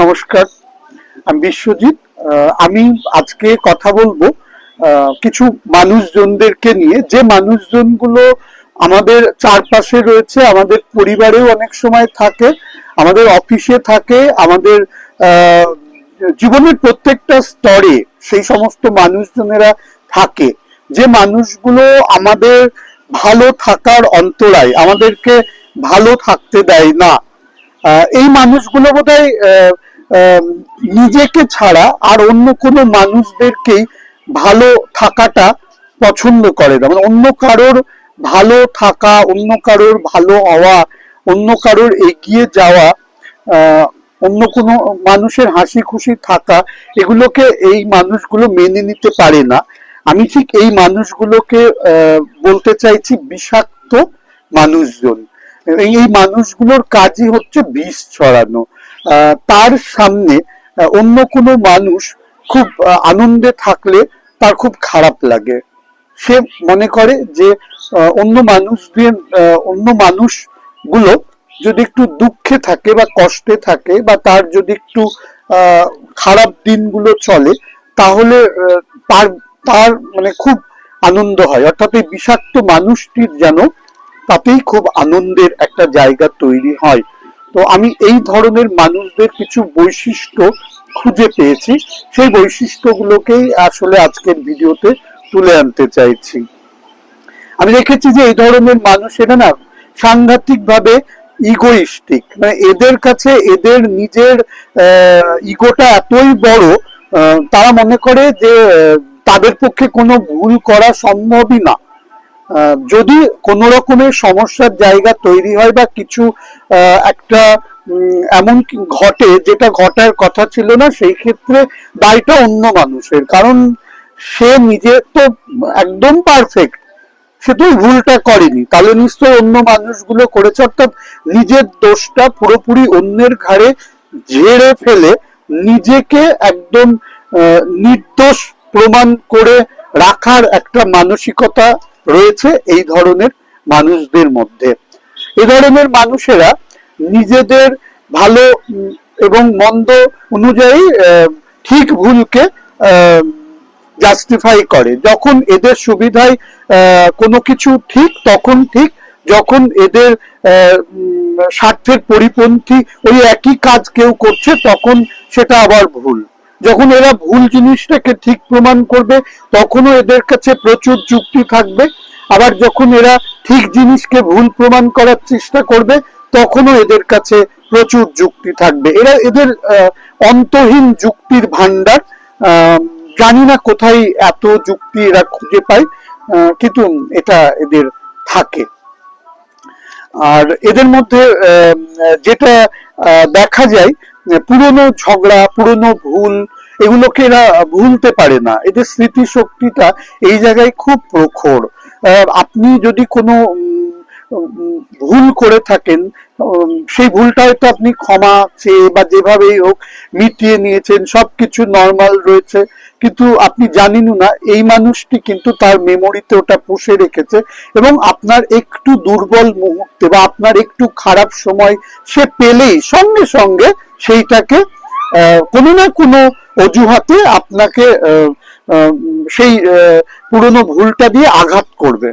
নমস্কার, আমি বিশ্বজিৎ। আমি আজকে কথা বলব কিছু মানুষজনদেরকে নিয়ে। যে মানুষজনগুলো আমাদের চারপাশে রয়েছে, আমাদের পরিবারেও অনেক সময় থাকে, আমাদের অফিসে থাকে, আমাদের জীবনের প্রত্যেকটা স্তরে সেই সমস্ত মানুষজনেরা থাকে। যে মানুষগুলো আমাদের ভালো থাকার অন্তরায়, আমাদেরকে ভালো থাকতে দেয় না এই মানুষগুলো আহ, নিজেকে ছাড়া আর অন্য কোনো মানুষদেরকেই ভালো থাকাটা পছন্দ করে না। মানে অন্য কারোর ভালো থাকা অন্য কারোর ভালো হওয়া অন্য কারোর এগিয়ে যাওয়া অন্য কোনো মানুষের হাসি খুশি থাকা এগুলোকে এই মানুষগুলো মেনে নিতে পারে না। আমি ঠিক এই মানুষগুলোকে বলতে চাইছি বিষাক্ত মানুষজন। এই মানুষগুলোর কাজই হচ্ছে বিষ ছড়ানো। তার সামনে অন্য কোনো মানুষ খুব আনন্দে থাকলে তার খুব খারাপ লাগে। সে মনে করে যে অন্য মানুষদের অন্য মানুষগুলো যদি একটু দুঃখে থাকে বা কষ্টে থাকে বা তার যদি একটু খারাপ দিনগুলো চলে, তাহলে তার তার মানে খুব আনন্দ হয়। অর্থাৎ এই বিষাক্ত মানুষটির যেন তাতেই খুব আনন্দের একটা জায়গা তৈরি হয়। তো আমি এই ধরনের মানুষদের কিছু বৈশিষ্ট্য খুঁজে পেয়েছি। সেই বৈশিষ্ট্যগুলোকেই আসলে আজকের ভিডিওতে তুলে আনতে চাইছি। আমি দেখেছি যে এই ধরনের মানুষেরা না সাংঘাতিক ভাবে ইগোইস্টিক মানে এদের কাছে এদের নিজের ইগোটা এতই বড় তারা মনে করে যে তাদের পক্ষে কোনো ভুল করা সম্ভবই না। যদি কোন রকমের সমস্যার জায়গা তৈরি হয় বা কিছু একটা এমন ঘটে যেটা ঘটার কথা ছিল না, সেই ক্ষেত্রে দায়টা অন্য মানুষের। কারণ সে নিজে তো একদম পারফেক্ট সে তো ভুলটা করেনি। তাহলে নিশ্চয়ই অন্য মানুষগুলো করেছে, অর্থাৎ নিজের দোষটা পুরোপুরি অন্যের ঘাড়ে ঝেড়ে ফেলে নিজেকে একদম নির্দোষ প্রমাণ করে রাখার একটা মানসিকতা রয়েছে এই ধরনের মানুষদের মধ্যে। এ ধরনের মানুষেরা নিজেদের ভালো এবং মন্দ অনুযায়ী ঠিক ভুলকে জাস্টিফাই করে। যখন এদের সুবিধায় কোনো কিছু ঠিক, তখন ঠিক। যখন এদের স্বার্থের পরিপন্থী ওই একই কাজ কেউ করছে, তখন সেটা আবার ভুল। যখন এরা ভুল জিনিসটাকে ঠিক প্রমাণ করবে তখনও এদের কাছে প্রচুর যুক্তি থাকবে। আবার যখন এরা ঠিক জিনিসকে ভুল প্রমাণ করার চেষ্টা করবে তখনও এদের কাছে প্রচুর যুক্তি থাকবে। এরা এদের অন্তহীন যুক্তির ভান্ডার আহ, জানি না কোথায় এত যুক্তি এরা খুঁজে পায় কিন্তু এটা এদের থাকে। আর এদের মধ্যে যেটা দেখা যায় পুরনো ঝগড়া পুরনো ভুল এগুলোকে এরা ভুলতে পারে না। এদের স্মৃতিশক্তিটা এই জায়গায় খুব প্রখর। আপনি যদি কোনো ভুল করে থাকেন সেই ভুলটা হয়তো আপনি ক্ষমা চেয়ে বা যেভাবেই হোক মিটিয়ে নিয়েছেন, সবকিছু নর্মাল রয়েছে। কিন্তু আপনি জানেনও না, এই মানুষটি কিন্তু তার মেমোরিতে ওটা পুষে রেখেছে এবং আপনার একটু দুর্বল মুহূর্তে বা আপনার একটু খারাপ সময় সে পেলেই সঙ্গে সঙ্গে সেইটাকে কোনো না কোনো অজুহাতে আপনাকে সেই পুরনো ভুলটা দিয়ে আঘাত করবে।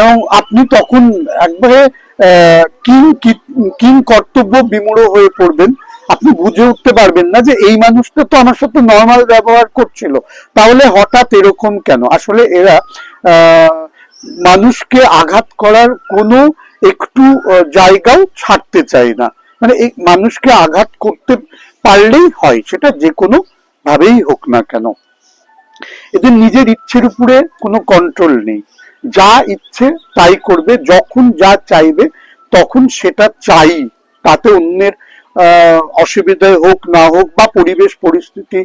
এবং আপনি তখন একবারে কিং কি- কর্তব্য বিমূঢ় হয়ে পড়বেন। আপনি বুঝে উঠতে পারবেন না যে এই মানুষটা তো আমার সাথে নর্মাল ব্যবহার করছিল। তাহলে হঠাৎ এরকম কেন? আসলে এরা মানুষকে আঘাত করার কোনো একটু জায়গাও ছাড়তে চায় না। মানে এই মানুষকে আঘাত করতে পারলেই হয়, সেটা যে কোনো ভাবেই হোক না কেন। এদের নিজের ইচ্ছের উপরে কোনো কন্ট্রোল নেই। যা ইচ্ছে তাই করবে, যখন যা চাইবে তখন সেটা চাই। তাতে অন্যের অসুবিধায় হোক না হোক বা পরিবেশ, পরিস্থিতি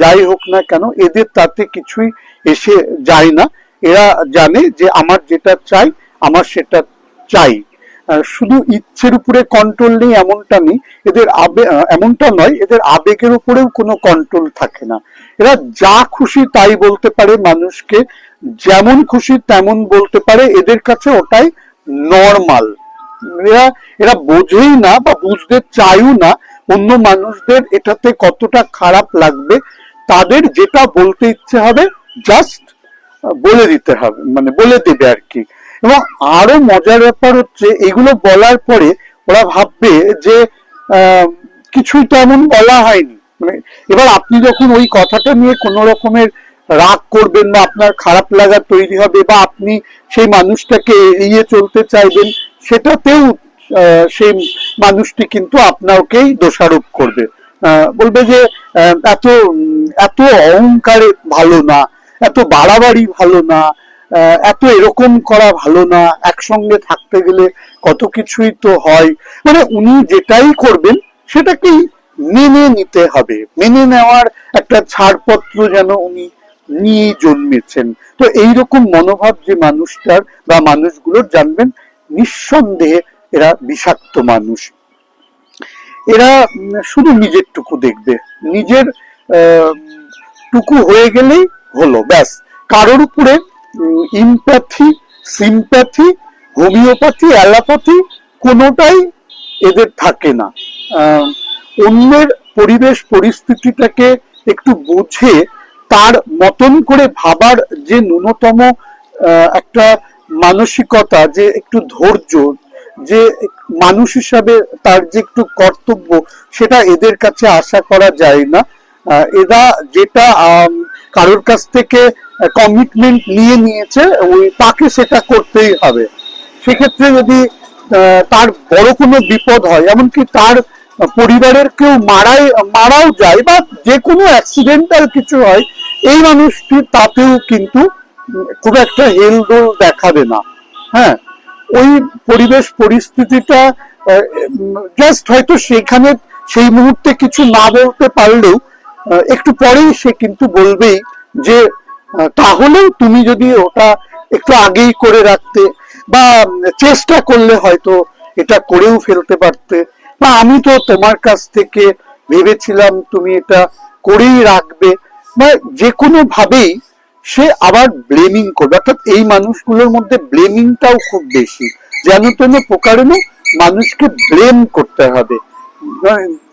যাই হোক না কেন, এদের তাতে কিছুই এসে যায় না। এরা জানে যে আমার যেটা চাই, আমার সেটা চাই। শুধু ইচ্ছের উপরে কন্ট্রোল নেই এমনটা নেই। এদের এমনটা নয়, এদের আবেগের উপরেও কোনো কন্ট্রোল থাকে না। এরা যা খুশি তাই বলতে পারে মানুষকে, যেমন খুশি তেমন বলতে পারে, এদের কাছে ওটাই নর্মাল এরা এরা বোঝেই না বা বুঝতে চাইও না অন্য মানুষদের এটাতে কতটা খারাপ লাগবে। তাদের যেটা বলতে ইচ্ছে হবে জাস্ট বলে দিতে হবে মানে বলে দেবে আর কি। এবং আরও মজার ব্যাপার হচ্ছে, এগুলো বলার পরে ওরা ভাববে যে কিছুই তো এমন বলা হয়নি। মানে এবার আপনি যখন ওই কথাটা নিয়ে কোনো রকমের রাগ করবেন বা আপনার খারাপ লাগা তৈরি হবে বা আপনি সেই মানুষটাকে এড়িয়ে চলতে চাইবেন, সেটাতেও সেই মানুষটি কিন্তু আপনাকেই দোষারোপ করবে। বলবে যে এত এত অহংকারে ভালো না, এত বাড়াবাড়ি ভালো না এত এরকম করা ভালো না, একসঙ্গে থাকতে গেলে কত কিছুই তো হয়। মানে উনি যেটাই করবেন, সেটাকেই মেনে নিতে হবে। মেনে নেওয়ার একটা ছাড়পত্র যেন উনি নিয়ে জন্মেছেন। তো এইরকম মনোভাব যে মানুষটার বা মানুষগুলোর জানবেন, নিঃসন্দেহে এরা বিষাক্ত মানুষ। এরা শুধু নিজের টুকু দেখবে। নিজের টুকু হয়ে গেলেই হলো, ব্যাস। কারোর উপরে ইমপ্যাথি সিম্প্যাথি হোমিওপ্যাথি অ্যালোপ্যাথি কোনোটাই এদের থাকে না। অন্যের পরিবেশ পরিস্থিতিটাকে একটু বুঝে তার মতন করে ভাবার যে ন্যূনতম একটা মানসিকতা, যে একটু ধৈর্য, যে মানুষ হিসাবে তার যে একটু কর্তব্য, সেটা এদের কাছে আশা করা যায় না। এরা যেটা কারোর কাছ থেকে কমিটমেন্ট নিয়ে নিয়েছে ওই তাকে সেটা করতেই হবে। সেক্ষেত্রে যদি তার বড় কোনো বিপদ হয়, এমনকি তার পরিবারের কেউ মারাই, মারাও যায়, বা যে কোনো অ্যাক্সিডেন্টাল কিছু হয়, এই মানুষটি তাতেও কিন্তু খুব একটা হেলদোল দেখাবে না। হ্যাঁ ওই পরিবেশ পরিস্থিতিটা জাস্ট হয়তো সেখানে সেই মুহূর্তে কিছু না বলতে পারলেও একটু পরেই সে কিন্তু বলবেই যে তাহলেও তুমি যদি ওটা একটু আগেই করে রাখতে বা চেষ্টা করলে হয়তো এটা করেও ফেলতে পারতে। বা আমি তো তোমার কাছ থেকে ভেবেছিলাম তুমি এটা করেই রাখবে। বা যে কোনো ভাবেই সে আবার ব্লেমিং করবে। অর্থাৎ এই মানুষগুলোর মধ্যে ব্লেমিংটাও খুব বেশি। যেন তেন প্রকারেণ মানুষকে ব্লেম করতে হবে।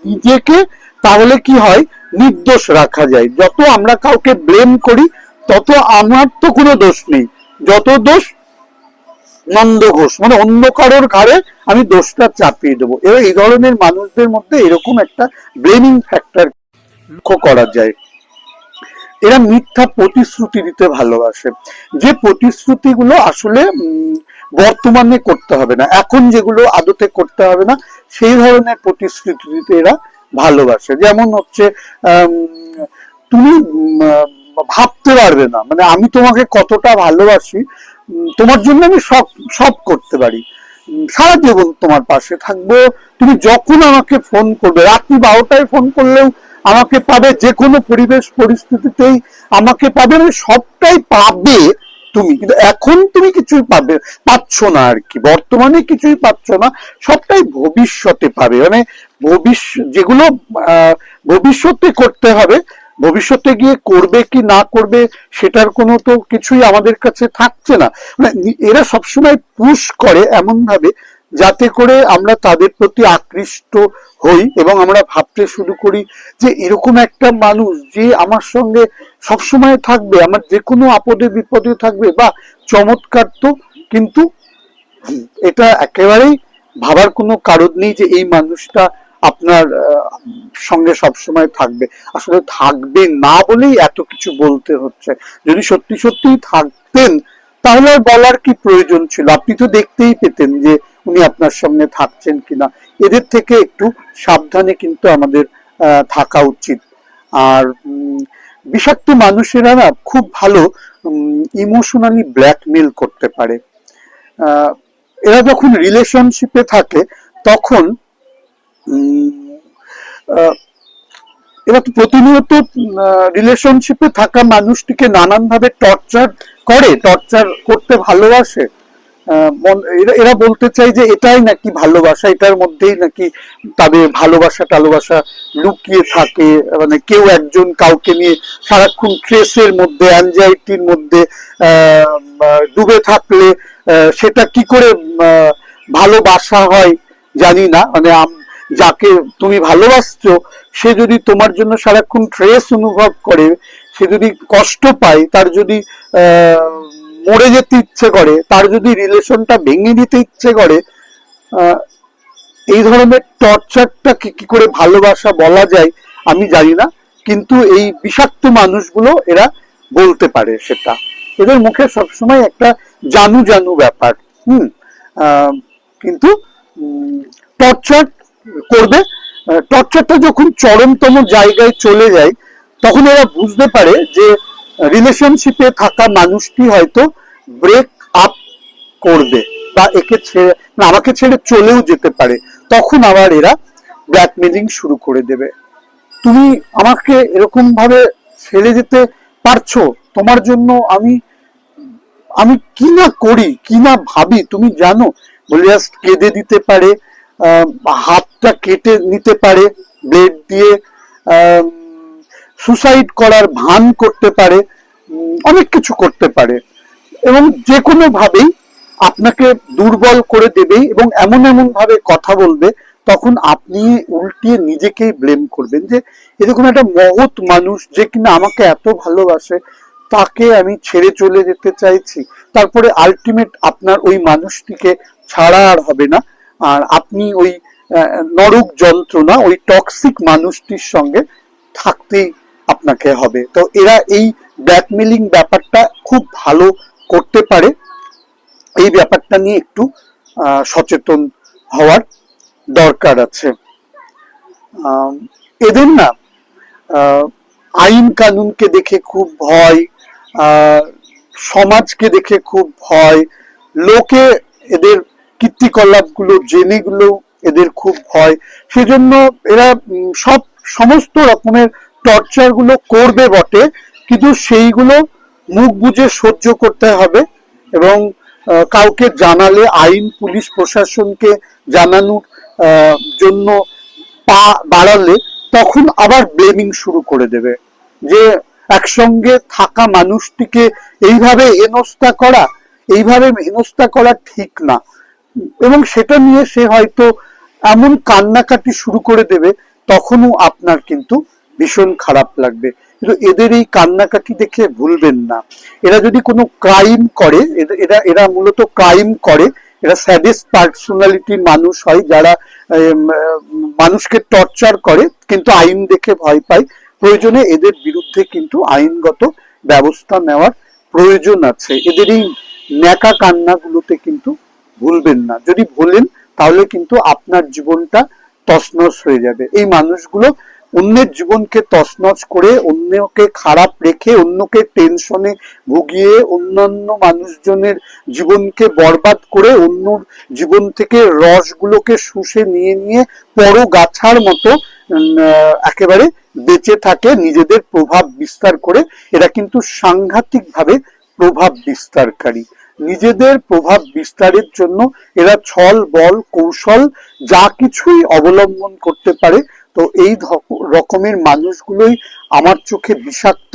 নিজেকে তাহলে কি হয়? নির্দোষ রাখা যায়। যত আমরা কাউকে ব্লেম করি তত আমার তো কোনো দোষ নেই। যত দোষ, নন্দ ঘোষ। মানে অন্য কারোর ঘাড়ে আমি দোষটা চাপিয়ে দেবো। এবার এই ধরনের মানুষদের মধ্যে এরকম একটা ব্লেমিং ফ্যাক্টর লক্ষ্য করা যায়। এরা মিথ্যা প্রতিশ্রুতি দিতে ভালোবাসে। যে প্রতিশ্রুতিগুলো আসলে বর্তমানে করতে হবে না, এখন যেগুলো আদতে করতে হবে না, সেই ধরনের প্রতিশ্রুতি দিতে এরা ভালোবাসে। যেমন হচ্ছে তুমি ভাবতে পারবে না। মানে আমি তোমাকে কতটা ভালোবাসি তোমার জন্য আমি সব সব করতে পারি। সারা জীবন তোমার পাশে থাকব। তুমি যখন আমাকে ফোন করবে, রাত্রি বারোটায় ফোন করলেও আমাকে পাবে যে কোনো পরিবেশ পরিস্থিতিতেই। আমাকে পাবে মানে সবটাই পাবে তুমি। কিন্তু এখন তুমি কিছুই পাবে, পাচ্ছ না আর কি। বর্তমানে কিছুই পাচ্ছ না, সবটাই ভবিষ্যতে পাবে। মানে ভবিষ্যৎ যেগুলো ভবিষ্যতে করতে হবে ভবিষ্যতে গিয়ে করবে কি না করবে, সেটার কোনো তো কিছুই আমাদের কাছে থাকছে না। মানে এরা সবসময় পুশ করে এমন ভাবে যাতে করে আমরা তাদের প্রতি আকৃষ্ট হই এবং আমরা ভাবতে শুরু করি যে এরকম একটা মানুষ যে আমার সঙ্গে সবসময় থাকবে, আমার যে কোনো আপদে বিপদে থাকবে বা চমৎকার তো, কিন্তু এটা একেবারেই ভাবার কোনো কারণ নেই যে এই মানুষটা আপনার সঙ্গে সবসময় থাকবে। আসলে থাকবে না বলেই এত কিছু বলতে হচ্ছে। যদি সত্যি সত্যিই থাকতেন, তাহলে বলার কি প্রয়োজন ছিল? আপনি তো দেখতেই পেতেন যে উনি আপনার সঙ্গে থাকছেন কিনা। এদের থেকে একটু সাবধানে কিন্তু আমাদের থাকা উচিত। আর বিষাক্ত মানুষেরা না খুব ভালো ইমোশনালি ব্ল্যাকমেল করতে পারে। এরা যখন রিলেশনশিপে থাকে, তখন এরা তো প্রতিনিয়ত রিলেশনশিপে থাকা মানুষটিকে নানানভাবে টর্চার করে টর্চার করতে ভালোবাসে। এরা- বলতে চাই যে এটাই নাকি ভালোবাসা, এটার মধ্যেই নাকি তাদের ভালোবাসা টালোবাসা লুকিয়ে থাকে। মানে কেউ একজন কাউকে নিয়ে সারাক্ষণ ট্রেসের মধ্যে অ্যাংজাইটির মধ্যে ডুবে থাকলে সেটা কি করে ভালোবাসা হয় জানি না। মানে যাকে তুমি ভালোবাসছো, সে যদি তোমার জন্য সারাক্ষণ ট্রেস অনুভব করে, সে যদি কষ্ট পায়, তার যদি মরে যেতে ইচ্ছে করে, তার যদি রিলেশনটা ভেঙে দিতে ইচ্ছে করে এই ধরনের টর্চারটা কি কি করে ভালোবাসা বলা যায়, আমি জানি না। কিন্তু এই বিষাক্ত মানুষগুলো এরা বলতে পারে সেটা। এদের মুখে সবসময় একটা জানু জানু ব্যাপার। হুম কিন্তু টর্চার করবে টর্চারটা যখন চরমতম জায়গায় চলে যায়, তখন এরা বুঝতে পারে যে রিলেশনশিপে থাকা মানুষটি হয়তো ব্রেক আপ করবে বা একে ছেড়ে আমাকে ছেড়ে চলেও যেতে পারে। তখন আবার এরা ব্ল্যাকমেলিং শুরু করে দেবে। তুমি আমাকে এরকম ভাবে ছেড়ে যেতে পারছ? তোমার জন্য আমি আমি কি না করি, কি না ভাবি? তুমি জানো বলে জাস্ট কেঁদে দিতে পারে হাতটা কেটে নিতে পারে ব্লেড দিয়ে সুসাইড করার ভান করতে পারে অনেক কিছু করতে পারে। এবং যে কোনো ভাবেই আপনাকে দুর্বল করে দেবেই এবং এমন এমন ভাবে কথা বলবে, তখন আপনি উল্টিয়ে নিজেকেই ব্লেম করবেন যে এরকম একটা মহৎ মানুষ যে কিনা আমাকে এত ভালোবাসে, তাকে আমি ছেড়ে চলে যেতে চাইছি। তারপরে আলটিমেট আপনার ওই মানুষটিকে ছাড়া আর হবে না। আর আপনি ওই নরক যন্ত্রণা, ওই টক্সিক মানুষটির সঙ্গে থাকতেই আপনাকে হবে। তো এরা এই ব্ল্যাকমেলিং ব্যাপারটা খুব ভালো করতে পারে। এই ব্যাপারটা নিয়ে একটু সচেতন হওয়ার দরকার আছে। এদের না আইন কানুনকে দেখে খুব ভয় সমাজকে দেখে খুব ভয়। লোকে এদের কীর্তিকলাপগুলো জেনেগুলো এদের খুব ভয়। সেজন্য এরা সব সমস্ত রকমের টর্চারগুলো করবে বটে, কিন্তু সেইগুলো মুখ বুজে সহ্য করতে হবে এবং কাউকে জানালে আইন, পুলিশ, প্রশাসনকে জানানোর জন্য পা বাড়ালে তখন আবার ব্লেমিং শুরু করে দেবে। যে একসঙ্গে থাকা মানুষটিকে এইভাবে হেনস্থা করা, এইভাবে হেনস্থা করা ঠিক না। এবং সেটা নিয়ে সে হয়তো এমন কান্নাকাটি শুরু করে দেবে, তখনও আপনার কিন্তু ভীষণ খারাপ লাগবে। কিন্তু এদের এই কান্নাকাটি দেখে ভুলবেন না। এরা যদি কোনো ক্রাইম করে, এরা- এরা মূলত ক্রাইম করে, এরা স্যাডিস্ট পার্সোনালিটির মানুষ হয় যারা মানুষকে টর্চার করে, কিন্তু আইন দেখে ভয় পায়, প্রয়োজনে এদের বিরুদ্ধে কিন্তু আইনগত ব্যবস্থা নেওয়ার প্রয়োজন আছে। এদের এই ন্যাকা কান্নাগুলোতে কিন্তু ভুলবেন না। যদি ভুলেন, তাহলে কিন্তু আপনার জীবনটা তছনছ হয়ে যাবে। এই মানুষগুলো অন্যের জীবনকে তছনছ করে অন্যকে খারাপ রেখে, অন্যকে টেনশনে ভুগিয়ে, অন্যান্য মানুষজনের জীবনকে বরবাদ করে অন্য জীবন থেকে রসগুলোকে শুষে নিয়ে নিয়ে পর গাছার মতো একেবারে বেঁচে থাকে, নিজেদের প্রভাব বিস্তার করে। এরা কিন্তু সাংঘাতিকভাবে প্রভাব বিস্তারকারী। নিজেদের প্রভাব বিস্তারের জন্য এরা ছল, বল, কৌশল যা কিছুই অবলম্বন করতে পারে। তো এই রকমের মানুষগুলোই আমার চোখে বিষাক্ত।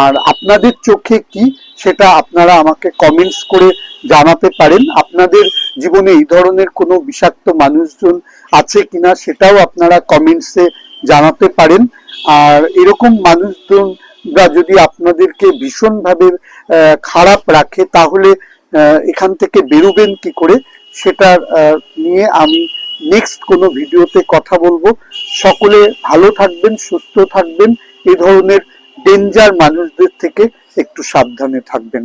আর আপনাদের চোখে কি সেটা আপনারা আমাকে কমেন্টস করে জানাতে পারেন। আপনাদের জীবনে এই ধরনের কোনো বিষাক্ত মানুষজন আছে কিনা সেটাও আপনারা কমেন্টসে জানাতে পারেন। আর এরকম মানুষজনরা যদি আপনাদেরকে ভীষণভাবে খারাপ রাখে, তাহলে এখান থেকে বেরোবেন কি করে সেটা নিয়ে আমি নেক্সট কোনো ভিডিওতে কথা বলব। সকলে ভালো থাকবেন, সুস্থ থাকবেন। এ ধরনের ডেঞ্জার মানুষদের থেকে একটু সাবধানে থাকবেন।